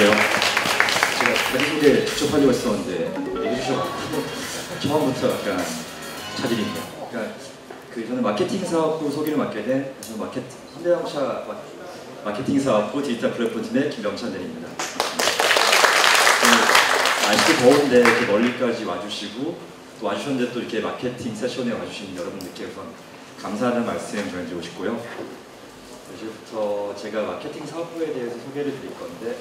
안녕하세요. 제가 자기 소개 직접 하려고 했었는데 해주셔가지고 처음부터 약간 차질입니다. 그러니까 그 저는 마케팅 사업부 소개를 맡게 된 저는 마케팅 현대자동차 마케팅 사업부 디지털 플랫폼 팀의 김병찬 대리입니다. 그 날씨 더운데 이렇게 멀리까지 와주시고 또 와주셨는데 또 이렇게 마케팅 세션에 와주신 여러분들께 우선 감사하는 말씀 전해드리고 싶고요. 이제부터 제가 마케팅 사업부에 대해서 소개를 드릴 건데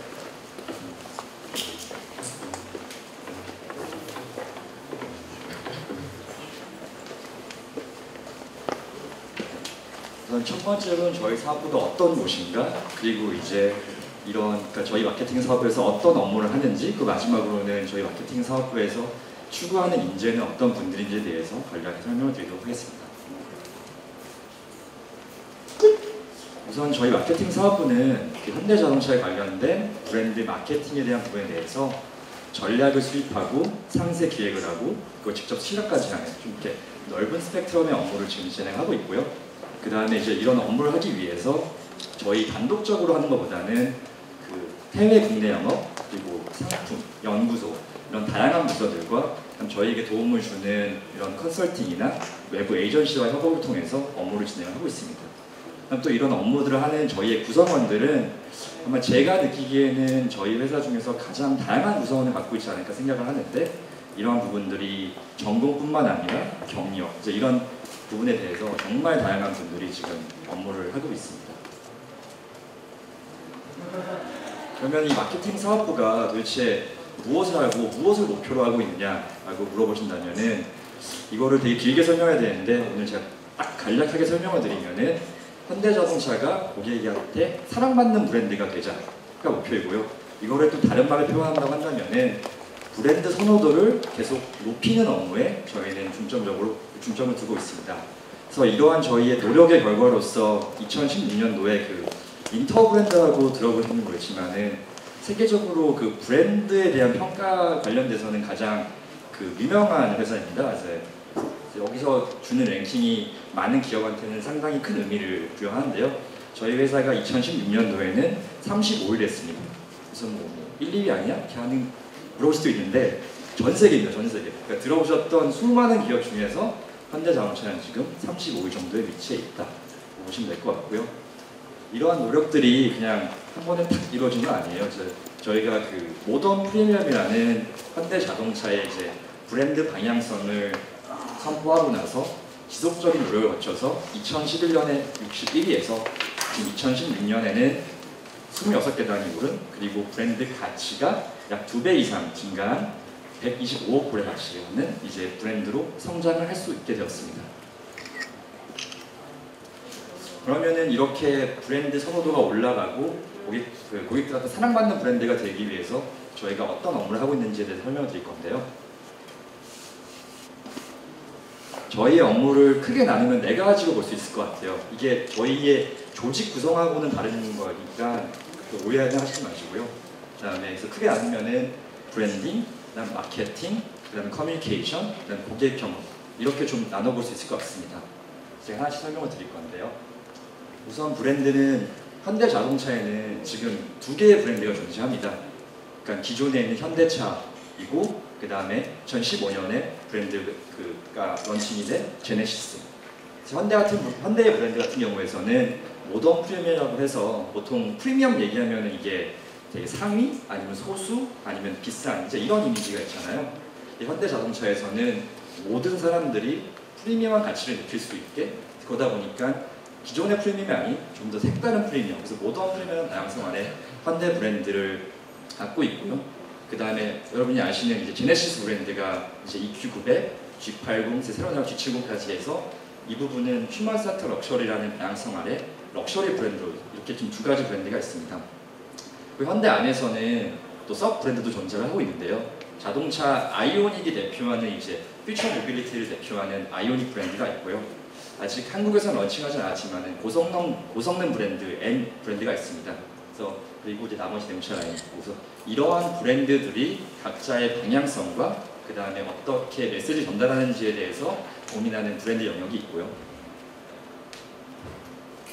우선 첫 번째로는 저희 사업부가 어떤 곳인가 그리고 이제 이런 그러니까 저희 마케팅 사업부에서 어떤 업무를 하는지 그 마지막으로는 저희 마케팅 사업부에서 추구하는 인재는 어떤 분들인지에 대해서 간략히 설명을 드리도록 하겠습니다. 우선 저희 마케팅 사업부는 그 현대자동차에 관련된 브랜드 마케팅에 대한 부분에 대해서 전략을 수립하고 상세 기획을 하고 그걸 직접 실행까지 하는 좀 이렇게 넓은 스펙트럼의 업무를 지금 진행하고 있고요. 그 다음에 이제 이런 업무를 하기 위해서 저희 단독적으로 하는 것보다는 그 해외 국내 영업 그리고 상품, 연구소 이런 다양한 부서들과 저희에게 도움을 주는 이런 컨설팅이나 외부 에이전시와 협업을 통해서 업무를 진행하고 있습니다. 또 이런 업무들을 하는 저희의 구성원들은 아마 제가 느끼기에는 저희 회사 중에서 가장 다양한 구성원을 갖고 있지 않을까 생각을 하는데 이러한 부분들이 전공뿐만 아니라 경력 이런 부분에 대해서 정말 다양한 분들이 지금 업무를 하고 있습니다. 그러면 이 마케팅 사업부가 도대체 무엇을 하고 무엇을 목표로 하고 있느냐라고 물어보신다면은 이거를 되게 길게 설명해야 되는데 오늘 제가 딱 간략하게 설명을 드리면은 현대자동차가 고객한테 사랑받는 브랜드가 되자가 목표이고요. 이거를 또 다른 말로 표현한다고 한다면은 브랜드 선호도를 계속 높이는 업무에 저희는 중점적으로 중점을 두고 있습니다. 그래서 이러한 저희의 노력의 결과로서 2016년도에 그 인터 브랜드라고 들어보시는 거있지만은 세계적으로 그 브랜드에 대한 평가 관련돼서는 가장 그 유명한 회사입니다. 그래서 여기서 주는 랭킹이 많은 기업한테는 상당히 큰 의미를 부여하는데요. 저희 회사가 2016년도에는 35위 했습니다. 그래서 뭐 1, 2위 아니야? 이렇게 하는 물어볼 수도 있는데 전 세계입니다. 전 세계. 그러니까 들어보셨던 수많은 기업 중에서 현대자동차는 지금 35위 정도의 위치에 있다. 보시면 될 것 같고요. 이러한 노력들이 그냥 한 번에 탁 이루어진 건 아니에요. 저희가 그 모던 프리미엄이라는 현대자동차의 이제 브랜드 방향성을 선포하고 나서 지속적인 노력을 거쳐서 2011년에 61위에서 지금 2016년에는 26계단이 오른 그리고 브랜드 가치가 약 2배 이상 증가한 125억 불의 가치를 갖는 이제 브랜드로 성장을 할 수 있게 되었습니다. 그러면은 이렇게 브랜드 선호도가 올라가고 고객, 그 고객들한테 사랑받는 브랜드가 되기 위해서 저희가 어떤 업무를 하고 있는지에 대해서 설명을 드릴 건데요. 저희의 업무를 크게 나누면 네 가지로 볼 수 있을 것 같아요. 이게 저희의 조직 구성하고는 다른 거니까 오해하지 마시고요. 그 다음에 크게 나누면은 브랜딩, 그다음 마케팅, 그다음 커뮤니케이션, 그다음 고객 경험 이렇게 좀 나눠볼 수 있을 것 같습니다. 제가 하나씩 설명을 드릴 건데요. 우선 브랜드는 현대 자동차에는 지금 두 개의 브랜드가 존재합니다. 그러니까 기존에 있는 현대차이고 그 다음에 2015년에 브랜드가 런칭이 된 제네시스. 현대 같은 현대의 브랜드 같은 경우에서는 모던 프리미엄이라고 해서 보통 프리미엄 얘기하면 이게 되게 상위 아니면 소수 아니면 비싼 이제 이런 이미지가 있잖아요. 현대 자동차에서는 모든 사람들이 프리미엄한 가치를 느낄 수 있게 그러다 보니까 기존의 프리미엄이 아닌 좀 더 색다른 프리미엄 그래서 모던 프리미엄 다양성 안에 현대 브랜드를 갖고 있고요. 그 다음에 여러분이 아시는 이제 제네시스 브랜드가 이제 EQ900, G80, 새로 나온 G70까지 해서 이 부분은 휴먼사트 럭셔리라는 다양성 아래 럭셔리 브랜드로 이렇게 좀 두 가지 브랜드가 있습니다. 그 현대 안에서는 또 서브 브랜드도 존재를 하고 있는데요. 자동차 아이오닉이 대표하는 이제 퓨처 모빌리티를 대표하는 아이오닉 브랜드가 있고요. 아직 한국에서 런칭하지 않았지만 고성능 고성능 브랜드 N 브랜드가 있습니다. 그래서 그리고 이제 나머지 네모차 라인 그래서 이러한 브랜드들이 각자의 방향성과 그 다음에 어떻게 메시지 전달하는지에 대해서 고민하는 브랜드 영역이 있고요.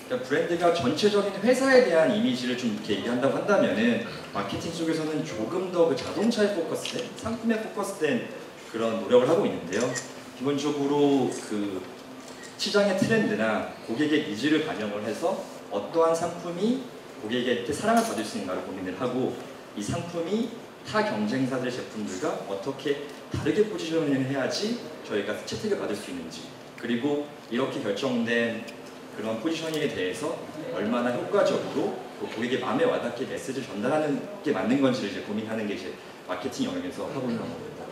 그러니까 브랜드가 전체적인 회사에 대한 이미지를 좀 이렇게 얘기한다고 한다면은 마케팅 쪽에서는 조금 더 그 자동차에 포커스된 상품에 포커스된 그런 노력을 하고 있는데요. 기본적으로 그 시장의 트렌드나 고객의 니즈를 반영을 해서 어떠한 상품이 고객에게 사랑을 받을 수 있는가를 고민을 하고 이 상품이 타 경쟁사들의 제품들과 어떻게 다르게 포지셔닝을 해야지 저희가 채택을 받을 수 있는지 그리고 이렇게 결정된 그런 포지셔닝에 대해서 얼마나 효과적으로 그 고객의 마음에 와닿게 메시지를 전달하는 게 맞는 건지를 이제 고민하는 게 이제 마케팅 영역에서 하고 있는 겁니다.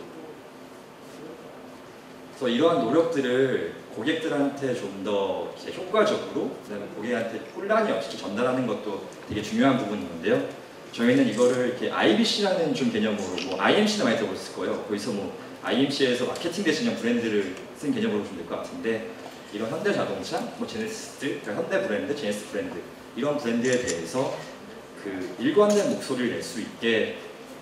그래서 이러한 노력들을 고객들한테 좀 더 효과적으로 그다음에 고객한테 혼란이 없이 전달하는 것도 되게 중요한 부분인데요. 저희는 이거를 이렇게 IBC라는 좀 개념으로 뭐 IMC도 많이 들어보셨을 거예요. 거기서 뭐 IMC에서 마케팅 대신형 브랜드를 쓴 개념으로 보시면 될 것 같은데 이런 현대 자동차, 뭐 제네시스, 그러니까 현대 브랜드, 제네시스 브랜드 이런 브랜드에 대해서 그 일관된 목소리를 낼 수 있게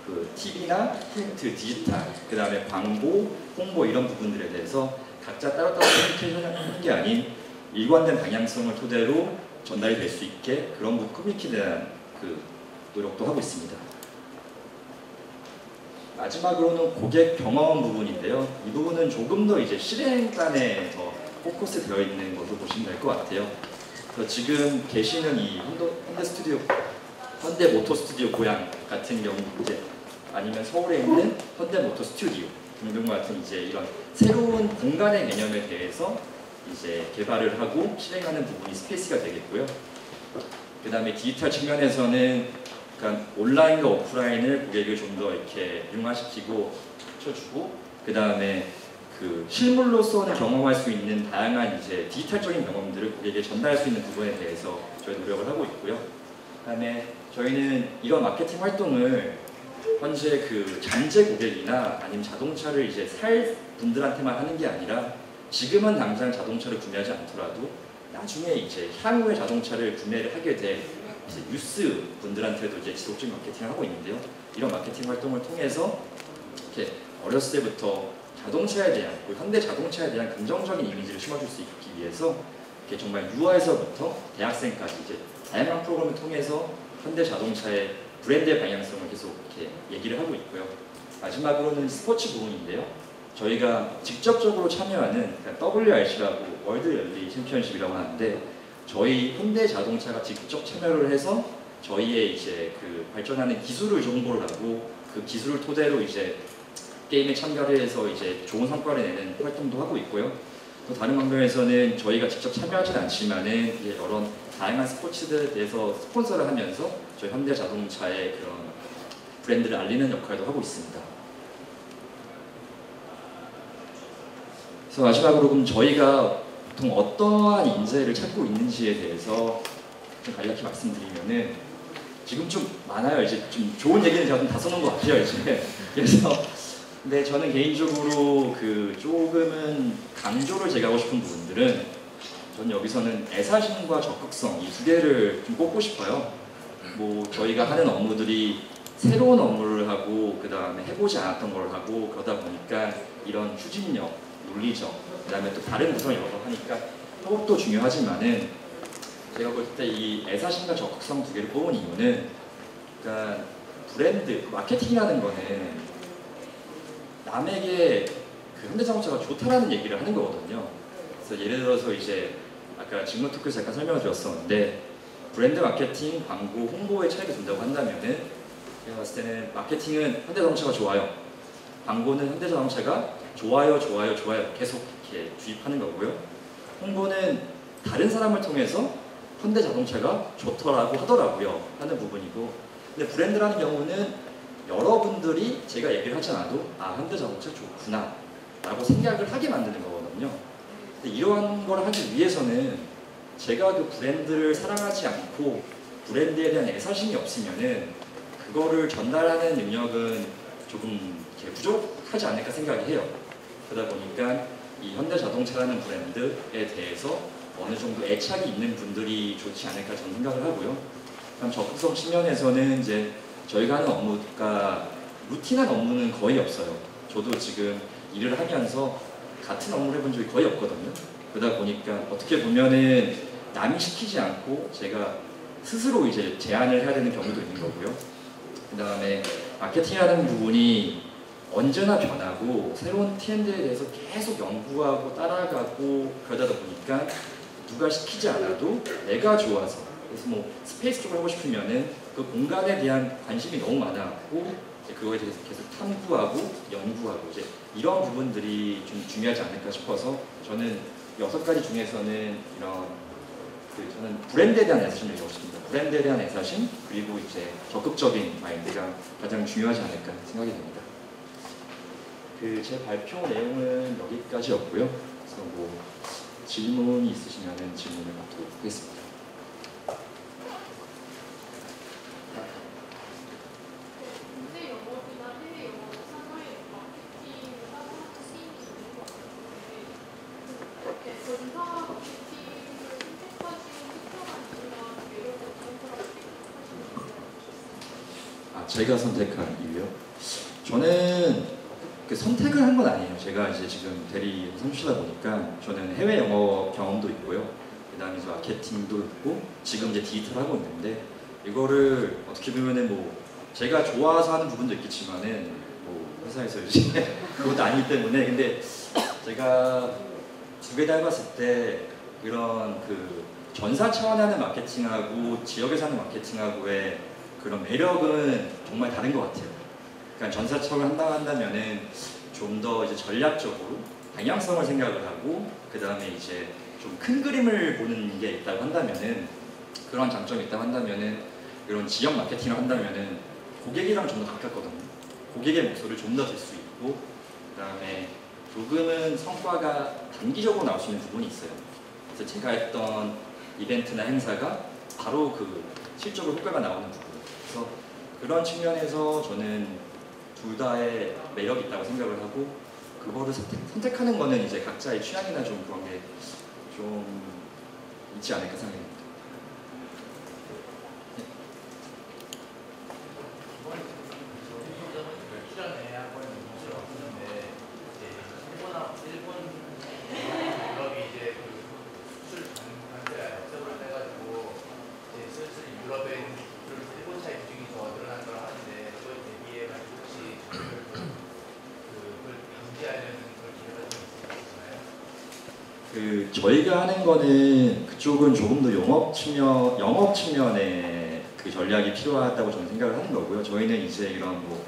그 TV나 프린트, 디지털, 그 다음에 광고, 홍보 이런 부분들에 대해서 각자 따로따로 커뮤니케이션 하는 게 아닌 일관된 방향성을 토대로 전달이 될 수 있게 그런 부 커뮤니티에 대한 그 노력도 하고 있습니다. 마지막으로는 고객 경험 부분인데요. 이 부분은 조금 더 이제 실행단에 더 포커스 되어 있는 것으로 보시면 될 것 같아요. 지금 계시는 이 현대 스튜디오, 현대 모터 스튜디오 고향 같은 경우 이제 아니면 서울에 있는 현대 모터 스튜디오 등등 같은 이제 이런 새로운 공간의 개념에 대해서 이제 개발을 하고 실행하는 부분이 스페이스가 되겠고요. 그 다음에 디지털 측면에서는 그러니까 온라인과 오프라인을 고객을 좀 더 이렇게 융화시키고 쳐주고 그 다음에 그 실물로서는 경험할 수 있는 다양한 이제 디지털적인 경험들을 고객에게 전달할 수 있는 부분에 대해서 저희 노력을 하고 있고요. 그다음에 저희는 이런 마케팅 활동을 현재 그 잠재 고객이나 아니면 자동차를 이제 살 분들한테만 하는 게 아니라 지금은 당장 자동차를 구매하지 않더라도 나중에 이제 향후에 자동차를 구매를 하게 될 이제 뉴스 분들한테도 이제 지속적인 마케팅을 하고 있는데요. 이런 마케팅 활동을 통해서 이렇게 어렸을 때부터 자동차에 대한 그리고 현대 자동차에 대한 긍정적인 이미지를 심어줄 수 있기 위해서 이렇게 정말 유아에서부터 대학생까지 이제 다양한 프로그램을 통해서 현대 자동차의 브랜드의 방향성을 계속 이렇게 얘기를 하고 있고요. 마지막으로는 스포츠 부분인데요. 저희가 직접적으로 참여하는 WRC라고 월드 랠리 챔피언십이라고 하는데 저희 현대 자동차가 직접 참여를 해서 저희의 이제 그 발전하는 기술을 정보를 하고 그 기술을 토대로 이제 게임에 참가를 해서 이제 좋은 성과를 내는 활동도 하고 있고요. 또 다른 방면에서는 저희가 직접 참여하진 않지만은 여러 다양한 스포츠들에 대해서 스폰서를 하면서 저희 현대 자동차의 그런 브랜드를 알리는 역할도 하고 있습니다. 그래서 마지막으로 그럼 저희가 보통 어떠한 인재를 찾고 있는지에 대해서 좀 간략히 말씀드리면은 지금 좀 많아요. 이제 좀 좋은 얘기는 제가 좀 다 써놓은 것 같아요. 이제 그래서 근데 저는 개인적으로 그 조금은 강조를 제가 하고 싶은 부분들은 저는 여기서는 애사심과 적극성 이 두 개를 좀 꼽고 싶어요. 뭐 저희가 하는 업무들이 새로운 업무를 하고 그 다음에 해보지 않았던 걸 하고 그러다 보니까 이런 추진력, 논리적, 그 다음에 또 다른 구성을 여러 하니까 그것도 중요하지만은 제가 볼 때 이 애사심과 적극성 두 개를 뽑은 이유는 그러니까 브랜드, 마케팅이라는 거는 남에게 그 현대자동차가 좋다라는 얘기를 하는 거거든요. 그래서 예를 들어서 이제 아까 직무 토크에서 잠깐 설명을 드렸었는데 브랜드 마케팅, 광고, 홍보의 차이가 된다고 한다면은 제가 봤을 때는 마케팅은 현대자동차가 좋아요. 광고는 현대자동차가 좋아요, 좋아요, 좋아요 계속 이렇게 주입하는 거고요. 홍보는 다른 사람을 통해서 현대자동차가 좋더라고 하더라고요 하는 부분이고 근데 브랜드라는 경우는 여러분들이 제가 얘기를 하지 않아도 아 현대자동차 좋구나 라고 생각을 하게 만드는 거거든요 이러한 걸 하기 위해서는 제가 그 브랜드를 사랑하지 않고 브랜드에 대한 애사심이 없으면은 그거를 전달하는 능력은 조금 부족하지 않을까 생각이 해요 그러다 보니까 이 현대자동차라는 브랜드에 대해서 어느 정도 애착이 있는 분들이 좋지 않을까 저는 생각을 하고요. 그럼 적극성 측면에서는 이제 저희가 하는 업무가 루틴한 업무는 거의 없어요. 저도 지금 일을 하면서 같은 업무를 해본 적이 거의 없거든요. 그러다 보니까 어떻게 보면은 남이 시키지 않고 제가 스스로 이제 제안을 해야 되는 경우도 있는 거고요. 그 다음에 마케팅하는 부분이 언제나 변하고 새로운 트렌드에 대해서 계속 연구하고 따라가고 그러다 보니까 누가 시키지 않아도 내가 좋아서 그래서 뭐 스페이스 쪽을 하고 싶으면은 그 공간에 대한 관심이 너무 이제 그거에 대해서 계속 탐구하고 연구하고 이제 이런 부분들이 좀 중요하지 않을까 싶어서 저는 여섯 가지 중에서는 이런 그 저는 브랜드에 대한 애사심을 싶습니다. 브랜드에 대한 애사심 그리고 이제 적극적인 마인드가 가장 중요하지 않을까 생각이 됩니다. 그 제 발표 내용은 여기까지였고요. 그래서 뭐 질문이 있으시면 질문을 받도록 하겠습니다. 국내 영업이나 해외 영업 산하의 마케팅을 따로 하는 시인이 있는 것 같은데 이렇게 전사 마케팅을 선택하신 특별한 이유나 매력을 어떤 거라고 생각하시는지 아, 제가 선택한 이유요? 저는 그 선택을 한 건 아니에요. 제가 이제 지금 대리 사무실다 보니까 저는 해외 영어 경험도 있고요. 그다음에 이제 마케팅도 있고 지금 이제 디지털 하고 있는데 이거를 어떻게 보면은 뭐 제가 좋아서 하는 부분도 있겠지만은 뭐 회사에서 이제 그것도 아니기 때문에 근데 제가 두 개 다 해봤을 때 이런 그 전사 차원에 하는 마케팅하고 지역에서 하는 마케팅하고의 그런 매력은 정말 다른 것 같아요. 그러니까 전사척을 한다 한다면은 좀 더 이제 전략적으로 방향성을 생각을 하고 그 다음에 이제 좀 큰 그림을 보는 게 있다고 한다면은 그런 장점이 있다고 한다면은 이런 지역 마케팅을 한다면은 고객이랑 좀 더 가깝거든요. 고객의 목소리를 좀 더 들 수 있고 그 다음에 조금은 성과가 단기적으로 나올 수 있는 부분이 있어요. 그래서 제가 했던 이벤트나 행사가 바로 그 실적으로 효과가 나오는 부분. 그래서 그런 측면에서 저는 둘 다의 매력이 있다고 생각을 하고 그거를 선택, 선택하는 거는 이제 각자의 취향이나 좀 그런 게 좀 있지 않을까 생각합니다. 출연해 한번 인식을 왔는데 이제 일본하 일본 유럽이 이제 그술 관세가 역습을 해가지고 이제 슬슬 유럽에 일본 차의 비중이 더 늘어난 걸 하는데 그걸 대비해 가지고 혹시 그 그걸 방지하려는 그런 기회가 좀 있으신가요? 그 저희가 하는 거는 그쪽은 조금 더 영업 측면 영업 측면의 그 전략이 필요하다고 저는 생각을 하는 거고요. 저희는 이제 이런 뭐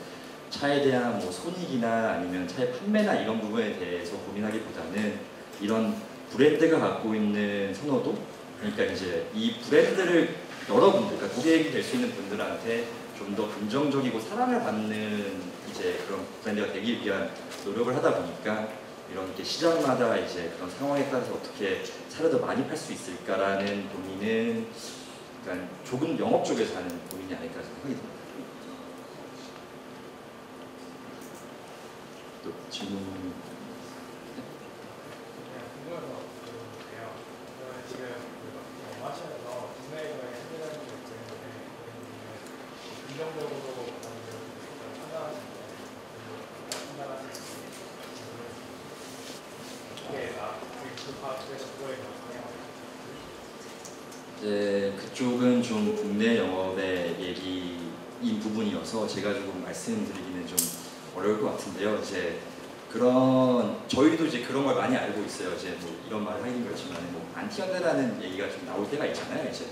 차에 대한 뭐 손익이나 아니면 차의 판매나 이런 부분에 대해서 고민하기보다는 이런 브랜드가 갖고 있는 선호도 그러니까 이제 이 브랜드를 여러분들 그러니까 고객이 될 수 있는 분들한테 좀 더 긍정적이고 사랑을 받는 이제 그런 브랜드가 되기 위한 노력을 하다 보니까 이런 게 시장마다 이제 그런 상황에 따라서 어떻게 더 많이 팔 수 있을까라는 고민은 약간 조금 영업 쪽에서 하는 고민이 아닐까 생각이 듭니다. 또 질문 그냥 궁금해서 물어볼게요. 그러면 지금 그 영화시에서 국내에서의 현대적인 게 있는데 긍정적으로 판단하시는데 판단하시는 어떻게 나 그 파트에서 그거에 대한 이제 그쪽은 좀 국내 영업의 얘기인 부분이어서 제가 조금 말씀드리기는 좀 어려울 것 같은데요. 이제 그런 저희도 이제 그런 걸 많이 알고 있어요. 이제 뭐 이런 말을 하긴 그렇지만 뭐 안티현대라는 얘기가 좀 나올 때가 있잖아요. 이제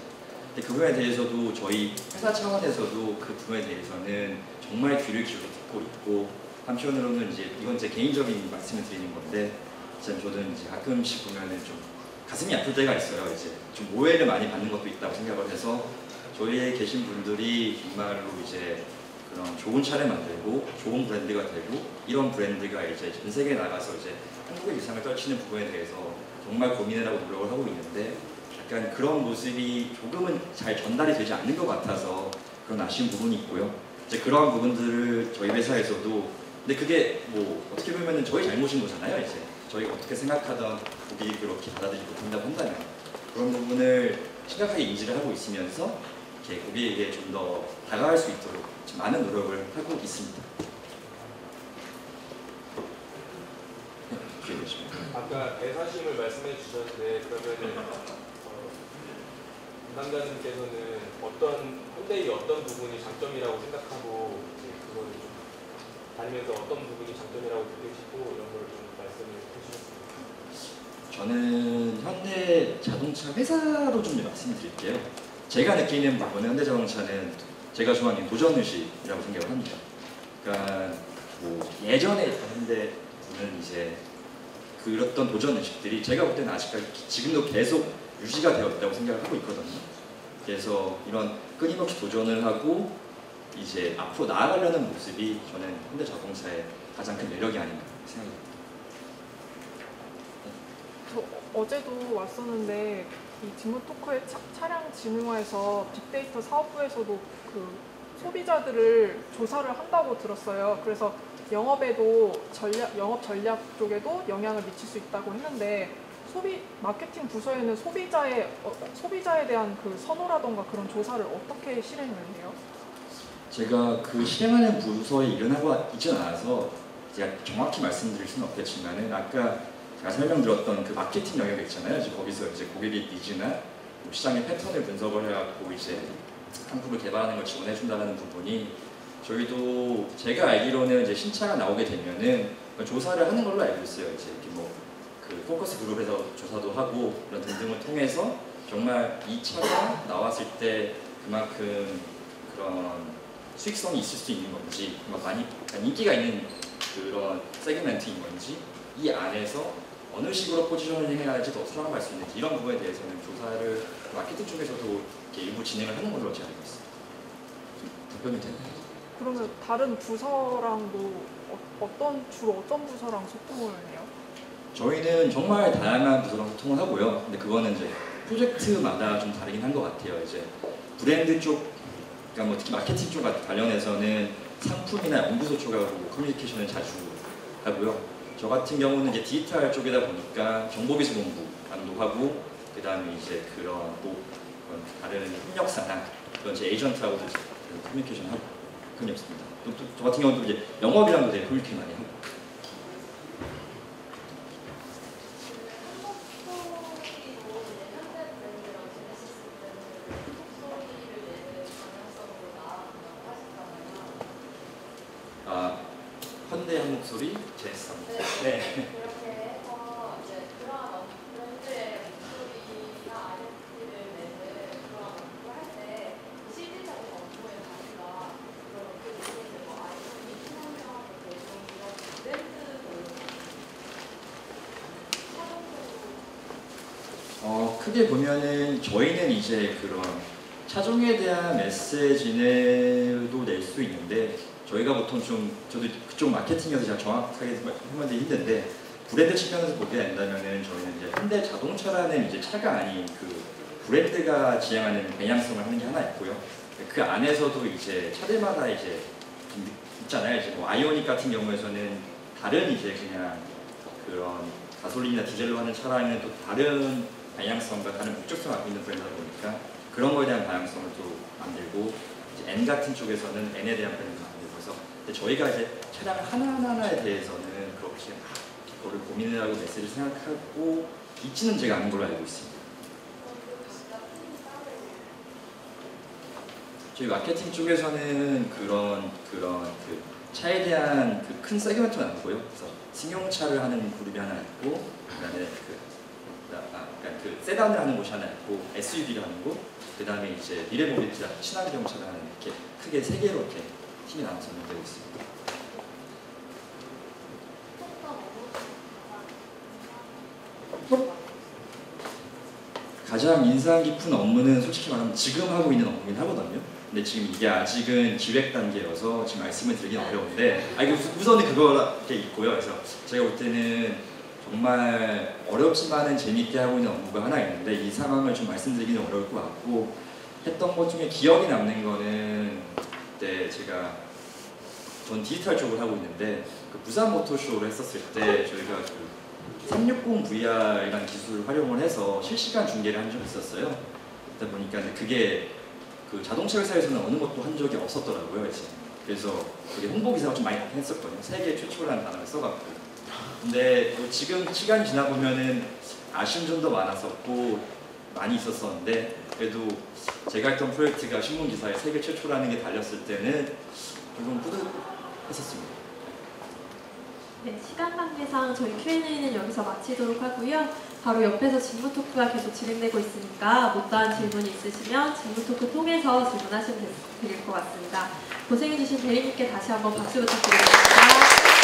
근데 그 부분에 대해서도 저희 회사 차원에서도 그 부분에 대해서는 정말 귀를 기울여 듣고 있고 한편으로는 이제 이건 제 개인적인 말씀을 드리는 건데 참 저는 이제 가끔씩 보면은 좀 가슴이 아플 때가 있어요. 이제 좀 오해를 많이 받는 것도 있다고 생각을 해서 저희에 계신 분들이 정말로 이제 그런 좋은 차를 만들고 좋은 브랜드가 되고 이런 브랜드가 이제 전 세계에 나가서 이제 한국의 위상을 떨치는 부분에 대해서 정말 고민을 하고 노력을 하고 있는데 약간 그런 모습이 조금은 잘 전달이 되지 않는 것 같아서 그런 아쉬운 부분이 있고요. 이제 그러한 부분들을 저희 회사에서도 근데 그게 뭐 어떻게 보면은 저희 잘못인 거잖아요. 이제 저희가 어떻게 생각하던 고객이 그렇게 받아들이고 된다고 한다면 그런 부분을 심각하게 인지를 하고 있으면서 고객에게 좀 더 다가갈 수 있도록 많은 노력을 하고 있습니다. 네. 아까 애사심을 말씀해 주셨는데 그러면은 어, 담당자님께서는 어떤 현대의 어떤 부분이 장점이라고 생각하고 그걸 좀 다니면서 어떤 부분이 장점이라고 느끼시고 이런 걸좀 말씀을 해주셨습니다. 저는 현대 자동차 회사로 좀 말씀을 드릴게요. 제가 느끼는 부분은 현대 자동차는 제가 좋아하는 도전 의식이라고 생각을 합니다. 그러니까 뭐 예전에 현대는 이제 그랬던 도전 의식들이 제가 볼 때는 아직까지 지금도 계속 유지가 되어 있다고 생각을 하고 있거든요. 그래서 이런 끊임없이 도전을 하고 이제 앞으로 나아가려는 모습이 저는 현대 자동차의 가장 큰 매력이 아닌가 생각합니다. 저 어제도 왔었는데 이 직무 토크의 차, 차량 진흥화에서 빅데이터 사업부에서도 그 소비자들을 조사를 한다고 들었어요. 그래서 영업에도 전략 영업 전략 쪽에도 영향을 미칠 수 있다고 했는데 소비 마케팅 부서에는 소비자의 어, 소비자에 대한 그 선호라던가 그런 조사를 어떻게 실행을 해요? 제가 그 실행하는 부서에 일어나고 있지는 않아서 제가 정확히 말씀드릴 수는 없겠지만은 아까 제가 설명드렸던 그 마케팅 영역 있잖아요. 이제 거기서 이제 고객의 니즈나 뭐 시장의 패턴을 분석을 해갖고 이제 상품을 개발하는 걸 지원해준다는 부분이 저희도 제가 알기로는 이제 신차가 나오게 되면은 조사를 하는 걸로 알고 있어요. 이제 이렇게 뭐그 포커스 그룹에서 조사도 하고 이런 등등을 통해서 정말 이 차가 나왔을 때 그만큼 그런 수익성이 있을 수 있는 건지 막 많이 인기가 있는 그런 세그멘트인 건지 이 안에서 어느 식으로 포지션을 행해야지 더 살아갈 수 있는지 이런 부분에 대해서는 조사를 마케팅 쪽에서도 일부 진행을 하는 걸로 제가 알고 있습니다. 답변이 되나요? 그러면 다른 부서랑도 어, 어떤 주로 어떤 부서랑 소통을 해요? 저희는 정말 다양한 부서랑 소통을 하고요. 근데 그거는 이제 프로젝트마다 좀 다르긴 한 것 같아요. 이제 브랜드 쪽, 그러니까 뭐 특히 마케팅 쪽 관련해서는 상품이나 연구소 쪽하고 커뮤니케이션을 자주 하고요. 저 같은 경우는 이제 디지털 쪽이다 보니까 정보기술본부 감독하고 그 다음에 이제 그런 뭐 다른 협력사나 그런 제 에이전트하고도 커뮤니케이션 하고 그런 게 없습니다. 또, 또, 저 같은 경우도 이제 영업이랑도 되게 커뮤니케이션 많이 하고 아 현대 한 목소리 제스 네. 그렇게 해서 이제 그런 브랜드의 목소리나 아이덴티티를 내는 그런 업무를 할때 실질적인 업무의 가치가 그런 그 부분을 뭐 아이템이 친환경하게 되고 이런 브랜드도 차종적으로 어, 크게 보면은 저희는 이제 그런 차종에 대한 메시지도 낼 수 있는데 저희가 보통 좀 저도 그쪽 마케팅에서 제가 정확하게 설명드리기 힘든데 브랜드 측면에서 보게 된다면은 저희는 이제 현대 자동차라는 이제 차가 아닌 그 브랜드가 지향하는 방향성을 하는 게 하나 있고요. 그 안에서도 이제 차들마다 이제 좀 있잖아요. 이제 뭐 아이오닉 같은 경우에서는 다른 이제 그냥 그런 가솔린이나 디젤로 하는 차량은 또 다른 방향성과 다른 목적성을 갖고 있는 브랜드다 보니까 그런 거에 대한 방향성을 또 만들고 N 같은 쪽에서는 N에 대한 브랜드를 만들고 해서 저희가 이제 차량 하나하나에 대해서는 그렇게 막 그거를 고민을 하고 메시지를 생각하고 있지는 제가 않은 걸로 알고 있습니다. 저희 마케팅 쪽에서는 그런 그런 그 차에 대한 그 큰 세그멘트는 않고요. 그래서 승용차를 하는 그룹이 하나 있고 그다음에 그 그 세단을 하는 곳이 하나 있고 SUV를 하는 곳, 그 다음에 이제 미래 모빌리티 친환 경차를 하는 이렇게 크게 세 개로 이렇게 팀이 나눠서 운영되고 있습니다. 가장 인상 깊은 업무는 솔직히 말하면 지금 하고 있는 업무긴 하거든요. 근데 지금 이게 아직은 기획 단계여서 지금 말씀을 드리긴 어려운데, 아 이거 우- 우선은 그거 이렇게 있고요. 그래서 제가 볼 때는 정말 어렵지만은 재밌게 하고 있는 업무가 하나 있는데 이 상황을 좀 말씀드리기는 어려울 것 같고 했던 것 중에 기억이 남는 거는 그때 제가 전 디지털 쪽을 하고 있는데 그 부산 모터쇼를 했었을 때 저희가 그 360VR이라는 기술을 활용을 해서 실시간 중계를 한 적이 있었어요. 그러다 보니까 그게 그 자동차 회사에서는 어느 것도 한 적이 없었더라고요. 이제. 그래서 그게 홍보 기사가 좀 많이 했었거든요. 세계 최초라는 단어를 써갖고. 근데 뭐 지금 시간이 지나 보면은 아쉬운 점도 많았었고 많이 있었었는데 그래도 제가 했던 프로젝트가 신문 기사에 세계 최초라는 게 달렸을 때는 조금 뿌듯했었습니다. 네, 시간 관계상 저희 Q&A는 여기서 마치도록 하고요. 바로 옆에서 질문 토크가 계속 진행되고 있으니까 못다한 질문이 있으시면 질문 토크 통해서 질문하시면 될 것 같습니다. 고생해주신 대리님께 다시 한번 박수 부탁드리겠습니다.